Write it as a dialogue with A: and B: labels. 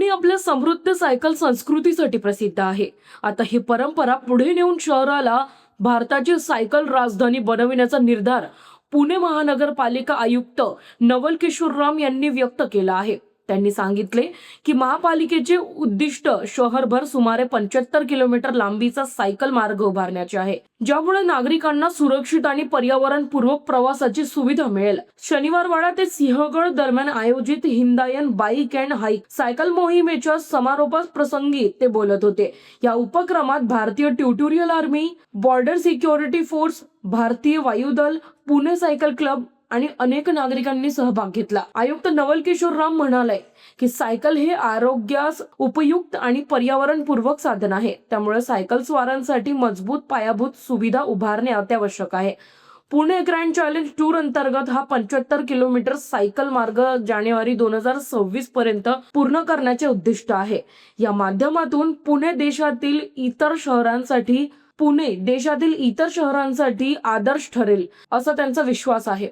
A: पुणे आपल्या समृद्ध सायकल संस्कृतीसाठी प्रसिद्ध आहे. आता ही परंपरा पुढे नेऊन शहराला भारताची सायकल राजधानी बनविण्याचा निर्धार पुणे महानगरपालिका आयुक्त नवल किशोर राम यांनी व्यक्त केला आहे. त्यांनी सांगितले की महापालिकेचे उद्दिष्ट शहरभर सुमारे पंच्याहत्तर किलोमीटर लांबीचा सायकल मार्ग उभारण्याचे आहे ज्यामुळे नागरिकांना सुरक्षित आणि पर्यावरणपूर्वक प्रवासाची सुविधा मिळेल. शनिवारवाडा ते सिंहगड दरम्यान आयोजित Hindayan bike and hike cycle मोहिमेच्या समारोपास प्रसंगी ते बोलत होते. या उपक्रमात भारतीय territorial army border security force भारतीय वायुदल पुणे सायकल क्लब आणि अनेक नागरिकांनी सहभाग घेतला. आयुक्त नवल किशोर राम म्हणाले की सायकल हे आरोग्यास उपयुक्त आणि पर्यावरणपूर्वक साधन आहे. त्यामुळे सायकल स्वारांसाठी मजबूत पायाभूत सुविधा उभारणे अत्यावश्यक आहे. पुणे ग्रँड चॅलेंज टूर अंतर्गत हा पंच्याहत्तर किलोमीटर सायकल मार्ग जानेवारी दोन हजार सव्वीस पर्यंत पूर्ण करण्याचे उद्दिष्ट आहे. या माध्यमातून पुणे देशातील इतर शहरांसाठी पुणे देशातील इतर शहरांसाठी आदर्श ठरेल असा त्यांचा विश्वास आहे.